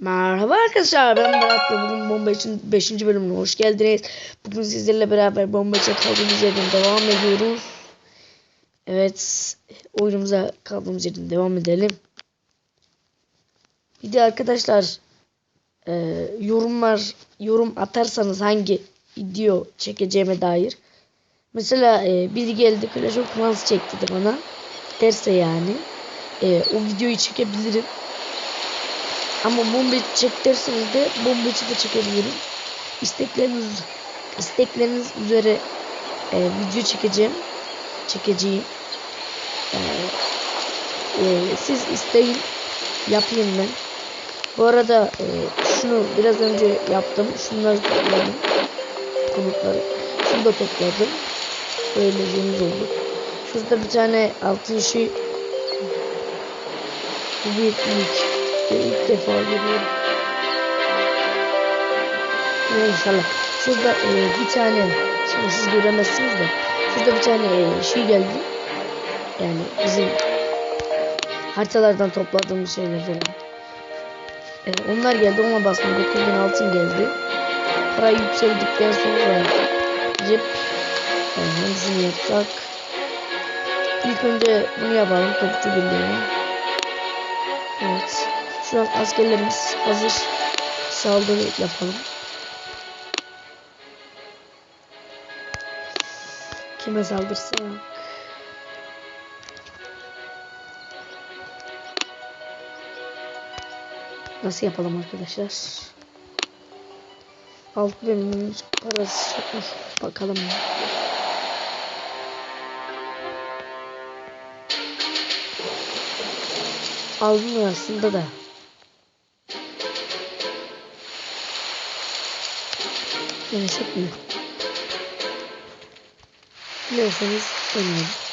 Merhaba arkadaşlar ben Berat ve bugün Bomba için 5. bölümüne hoş geldiniz. Bugün sizlerle beraber Bomba için kaldığımız yerden devam ediyoruz. Evet oyunumuza kaldığımız yerden devam edelim. Bir de arkadaşlar e, yorumlar yorum atarsanız hangi video çekeceğime dair. Mesela e, biri geldi Clash of Clans çekti de bana. Derse yani. E, o videoyu çekebilirim. Ama bomba çek de bomba içi de çekebilirim. İstekleriniz istekleriniz üzere e, video çekeceğim. Çekeceğim. E, e, siz isteyin. Yapayım ben. Bu arada e, şunu biraz önce yaptım. Şunları topladım. Konutları. Şunu da topladım. Böyle zengin olduk. Şurada bir tane altın şey. Bu büyük büyük. İşte ilk defa görüyorum. İnşallah. Şurada e, bir tane, şimdi siz göremezsiniz de, şurada bir tane e, şey geldi. Yani bizim haritalardan topladığımız şeyler falan. E, onlar geldi, ona bastım. 9000 altın geldi. Para yükseldikten sonra cep e, hangisini yapsak? İlk önce bunu yapalım, topçu birliğini. Evet. Şu an askerlerimiz hazır. Saldırı yapalım. Kime saldırsak? Nasıl yapalım arkadaşlar? Altı bölümümüz parası çokmuş. Bakalım. Almıyor aslında da. Denesek mi? Biliyorsanız deneyelim.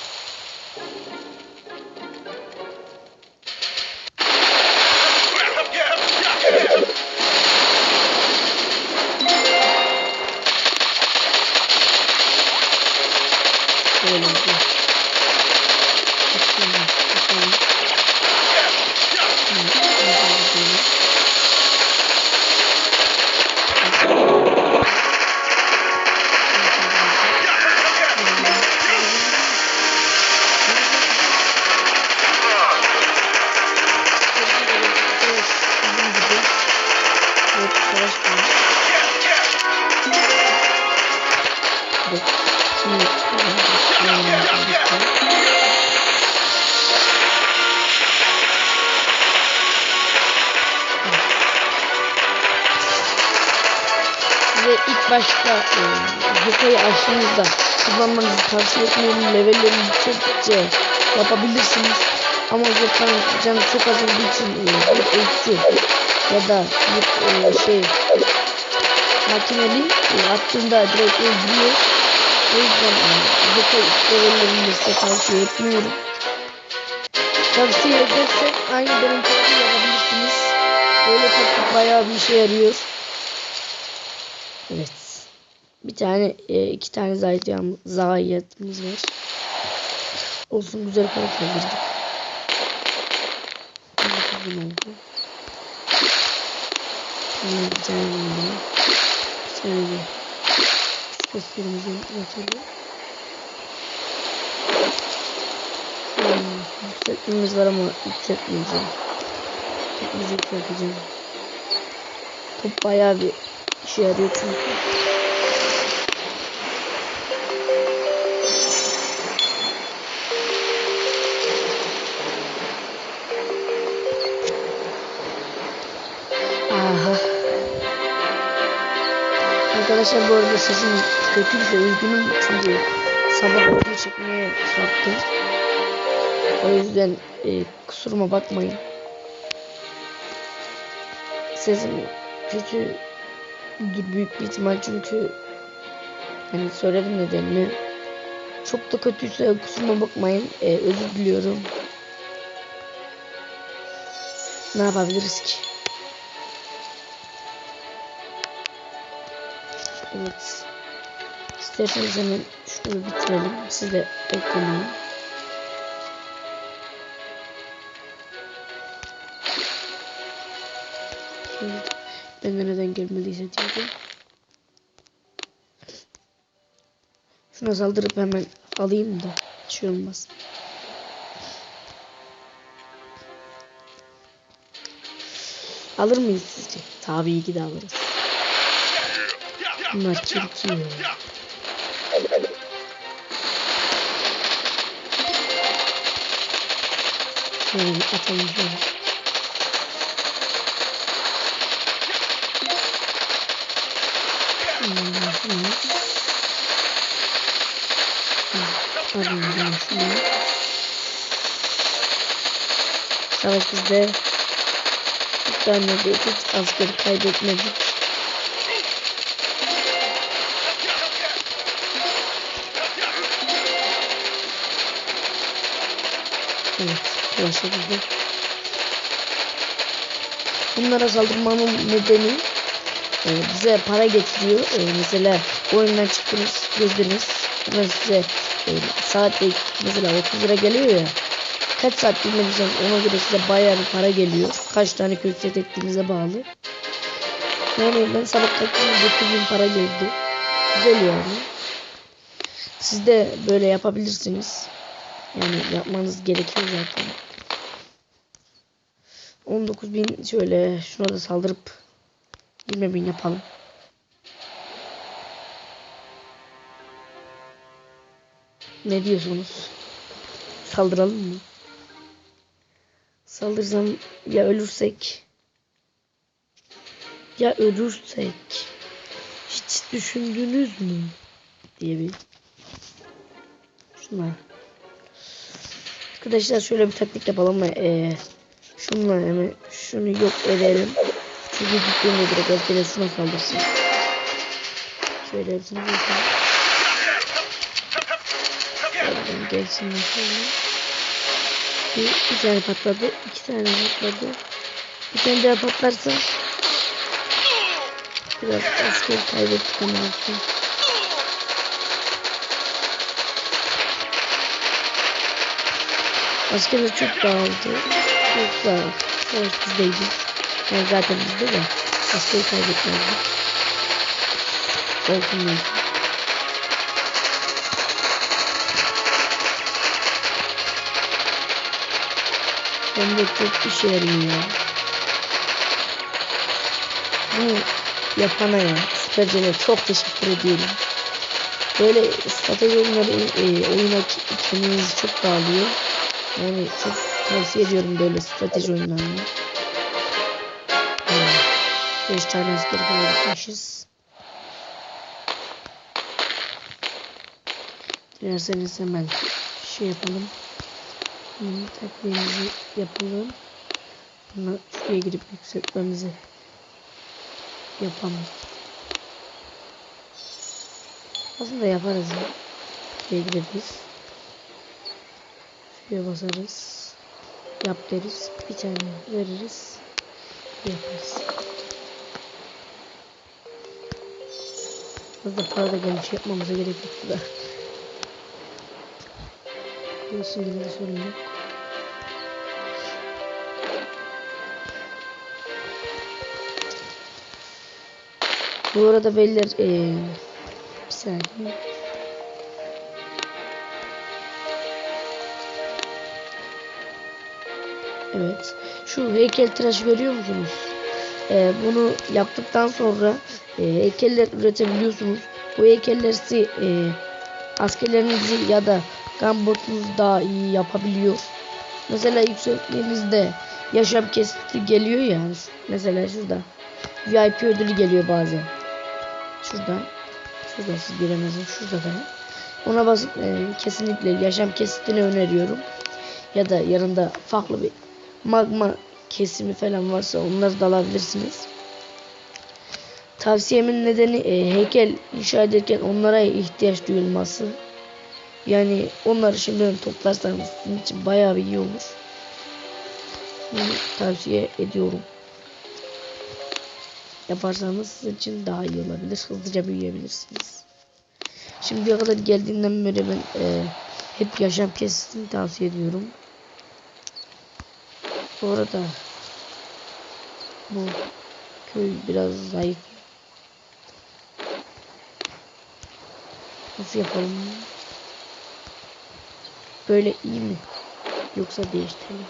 Açtığınızda kullanmanızı tavsiye etmiyorum. Levellerini yüksekçe yapabilirsiniz. Ama Geka'nın canı çok az olduğu için e, ölçü ya da bir e, şey makineli e, attığında direkt öldürüyor. O yüzden e, ilk levellerini size tavsiye etmiyorum. Tavsiye edersek aynı benim taktiği yapabilirsiniz. Böyle taktik bayağı bir işe yarıyor. Evet. Bir tane, e, iki tane zayiatımız, zayiatımız var. Olsun güzel para kazandık. Bir tane mesela. Hmm, var ama yükseltmeyeceğim. Yükselteceğim. Top bayağı bir işe yarıyor çünkü. Arkadaşlar bu arada sesim kötüyse üzgünüm çünkü sabah video çekmeye kalktım. O yüzden e, kusuruma bakmayın. Sesim kötü büyük bir ihtimal çünkü hani söyledim nedenini. Çok da kötüyse kusuruma bakmayın. E, özür diliyorum. Ne yapabiliriz ki? Evet. İsterseniz hemen şunu bitirelim. Siz de beklemeyin. geldi. Ben de neden gelmediyse diyordum. Şuna saldırıp hemen alayım da şey olmaz. Alır mıyız sizce? Tabii ki de alırız. Bunlar çirkin ya. Şöyle atalım şöyle. Alayım ben şunu. Savaş bizde. Bir tane de hiç asker kaybetmedik. Evet, başladı. Bunlara saldırmamın nedeni e, bize para getiriyor. E, mesela oyundan çıktınız, girdiniz. Ben size e, saatte mesela 30 lira geliyor ya. Kaç saat girmediyseniz ona göre size bayağı bir para geliyor. Kaç tane köşet ettiğinize bağlı. Yani ben sabah kalktığımda 9000 para geldi. Güzel yani. Siz de böyle yapabilirsiniz. Yani yapmanız gerekiyor zaten. 19.000 şöyle şuna da saldırıp 20.000 yapalım. Ne diyorsunuz? Saldıralım mı? Saldırsam ya ölürsek ya ölürsek hiç düşündünüz mü diye bir şuna Arkadaşlar şöyle bir taktik yapalım mı? Ee, şunla hemen şunu yok edelim. Çünkü gittiğinde direkt askere şuna saldırsın. Şöyle hepsini yapalım. Gelsin şöyle. Bir, bir tane patladı. iki tane patladı. Bir tane daha patlarsa biraz asker kaybettik ama olsun. Askerler çok dağıldı. Yoksa savaş bizdeydi. Yani zaten bizde de askeri kaybetmezdik. Olsun neyse. Hem de çok işe yarıyor. Bu yapana ya, Süpercen'e çok teşekkür ediyorum. Böyle strateji oyunları e, oyuna kendinizi çok dağılıyor. Yani çok tavsiye ediyorum böyle strateji oyunlarını. 5 tane asker kaybetmişiz. Dilerseniz hemen şey yapalım. Hmm, takviyemizi yapalım. Bunu şuraya girip yükseltmemizi yapalım. Aslında yaparız ya. Şuraya gireriz. Şuraya basarız. Yap deriz. Bir tane veririz. Yaparız. Fazla para da gelmiş yapmamıza gerek yoktu da. Burası yine de sorun yok. Bu arada beyler ee, bir saniye. Evet. Şu heykel tıraşı görüyor musunuz? Ee, bunu yaptıktan sonra e, heykeller üretebiliyorsunuz. Bu heykeller size e, askerlerinizi ya da gambotunuzu daha iyi yapabiliyor. Mesela yükselttiğinizde yaşam kesiti geliyor ya. Mesela şurada. VIP ödülü geliyor bazen. Şurada. Şurada siz göremezsiniz. Şurada da. Ona basıp e, kesinlikle yaşam kesitini öneriyorum. Ya da yanında farklı bir magma kesimi falan varsa onları da alabilirsiniz. Tavsiyemin nedeni e, heykel inşa ederken onlara ihtiyaç duyulması. Yani onları şimdiden toplarsanız sizin için bayağı bir iyi olur. Bunu tavsiye ediyorum. Yaparsanız sizin için daha iyi olabilir. Hızlıca büyüyebilirsiniz. Şimdiye kadar geldiğinden beri ben e, hep yaşam kesitini tavsiye ediyorum. Bu arada bu Köy biraz zayıf. Nasıl yapalım? Böyle iyi mi? Yoksa değiştirelim.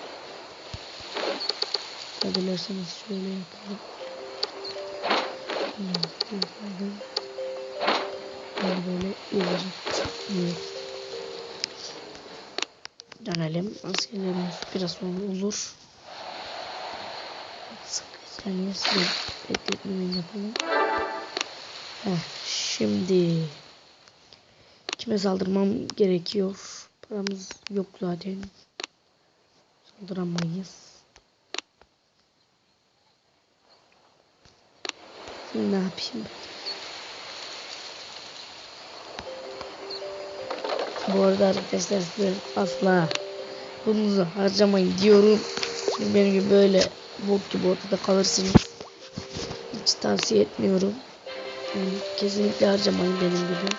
Ya dilerseniz şöyle yapalım. Hmm, yapalım. Böyle böyle ileri. Evet. Dönelim. Askerlerimiz biraz sonra olur. Yani size bekletmeyi yapalım. Heh, şimdi kime saldırmam gerekiyor? Paramız yok zaten. Saldıramayız. Şimdi ne yapayım? Bu arada arkadaşlar size asla bunuzu harcamayın diyorum. Çünkü benim gibi böyle bot gibi ortada kalırsınız. Hiç tavsiye etmiyorum. Yani kesinlikle harcamayın benim gibi.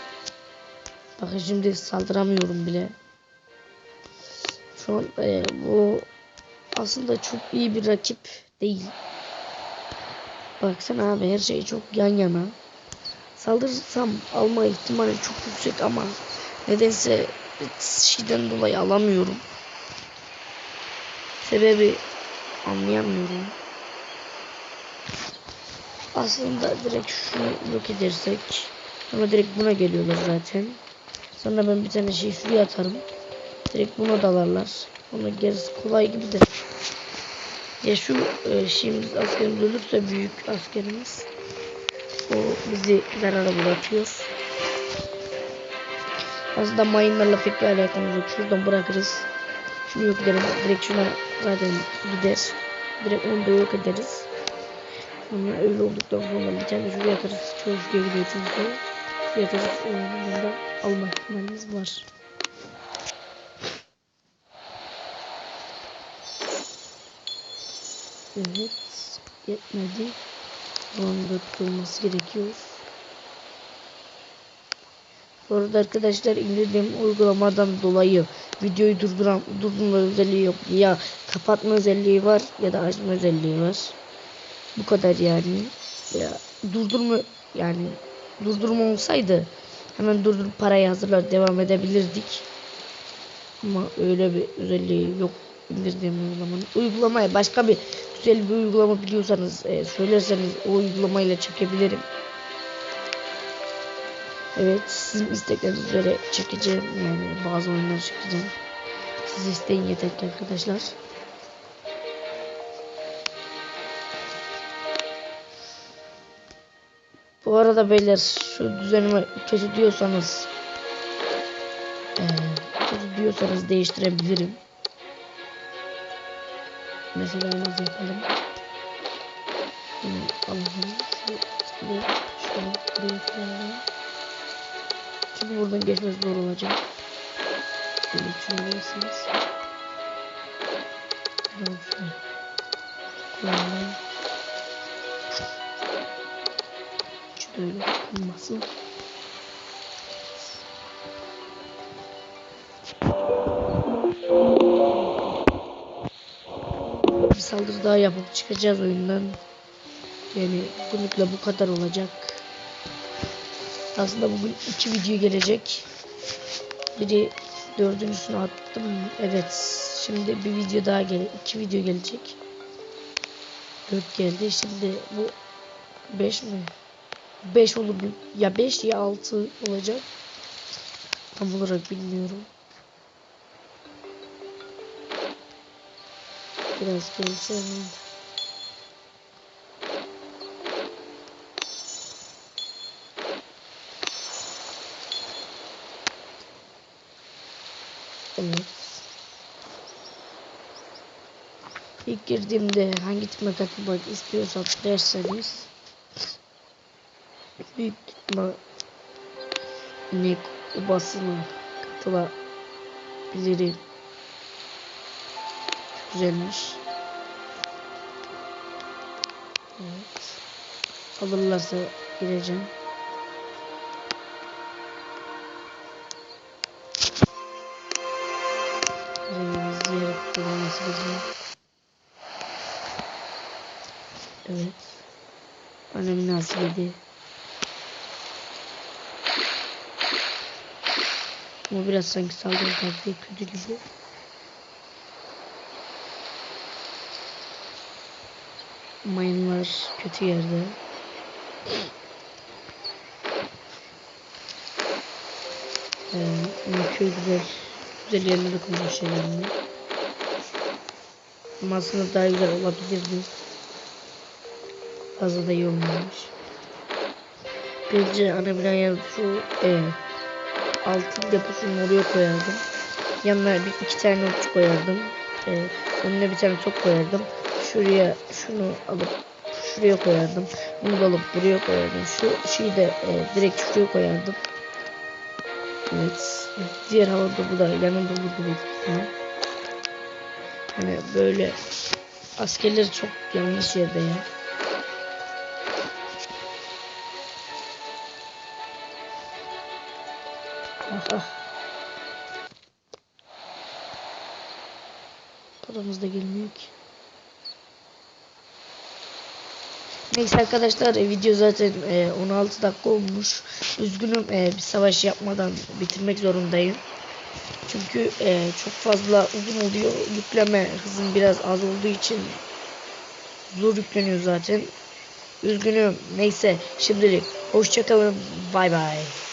Bakın şimdi saldıramıyorum bile. Şu an e, bu aslında çok iyi bir rakip değil. Baksana abi her şey çok yan yana. Saldırırsam alma ihtimali çok yüksek ama nedense şeyden dolayı alamıyorum. Sebebi anlayamıyorum. Aslında direkt şunu yok edersek ama direkt buna geliyorlar zaten. Sonra ben bir tane şey şuraya atarım. Direkt buna dalarlar. Ona gerisi kolay gibi de. Ya şu e, şeyimiz askerimiz ölürse büyük askerimiz o bizi zarara bırakıyor. Aslında mayınlarla pek bir alakamız yok. Şuradan bırakırız. Şunu yok ederiz. Direkt şuna zaten gider. Direkt onu da yok ederiz. Sonra öyle olduktan sonra bir tane şuraya atarız. Şuraya gidiyor çünkü. Şuraya atarız. Da alma ihtimalimiz var. Evet. Yetmedi. Bunun da olması gerekiyor. Bu arada arkadaşlar indirdiğim uygulamadan dolayı videoyu durduran durdurma özelliği yok. Ya kapatma özelliği var ya da açma özelliği var. Bu kadar yani. Ya durdurma yani durdurma olsaydı hemen durdurup parayı hazırlar devam edebilirdik. Ama öyle bir özelliği yok indirdiğim uygulamanın. Uygulamaya başka bir güzel bir uygulama biliyorsanız e, söylerseniz o uygulamayla çekebilirim. Evet sizin istekleriniz üzere çekeceğim yani bazı oyunları çekeceğim. Siz isteyin yeter ki arkadaşlar. Bu arada beyler şu düzenimi kötü diyorsanız e, kötü diyorsanız değiştirebilirim. Mesela nasıl yapalım? Bunu alalım. Şöyle şöyle buraya koyalım. Çünkü buradan geçmez zor olacak. Şöyle düşünebilirsiniz. Tamam şöyle. Koyalım. Şöyle olmasın. Bir saldırı daha yapıp çıkacağız oyundan. Yani bugünlükle bu kadar olacak. Aslında bugün iki video gelecek. Biri dördüncüsünü attım. Evet. Şimdi bir video daha gele iki video gelecek. Dört geldi. Şimdi bu beş mi? Beş olur. Ya beş ya altı olacak. Tam olarak bilmiyorum. Biraz gelsin. Evet. İlk girdiğimde hangi time katılmak istiyorsam derseniz büyük ihtimal inek obasına katılabilirim. Güzelmiş. Evet. Alırlarsa gireceğim. Yedi? Ama biraz sanki saldırı taktiği kötü gibi. Mayınlar kötü yerde. Ee, köy güzel. Güzel yerlere koymuş şeylerini. Ama aslında daha güzel olabilirdi. Fazla da iyi olmamış. Bence ana binaya şu e, altın deposunu oraya koyardım. Yanına bir iki tane okçu koyardım. E, önüne bir tane top koyardım. Şuraya şunu alıp şuraya koyardım. Bunu da alıp buraya koyardım. Şu şeyi de e, direkt şuraya koyardım. Evet. Diğer havada bu da yanında büyük ihtimal. Hani böyle askerler çok yanlış yerde ya. Paramız da gelmiyor ki. Neyse arkadaşlar e, video zaten e, 16 dakika olmuş. Üzgünüm e, bir savaş yapmadan bitirmek zorundayım. Çünkü e, çok fazla uzun oluyor. Yükleme hızım biraz az olduğu için zor yükleniyor zaten. Üzgünüm. Neyse şimdilik hoşçakalın. Bay bay.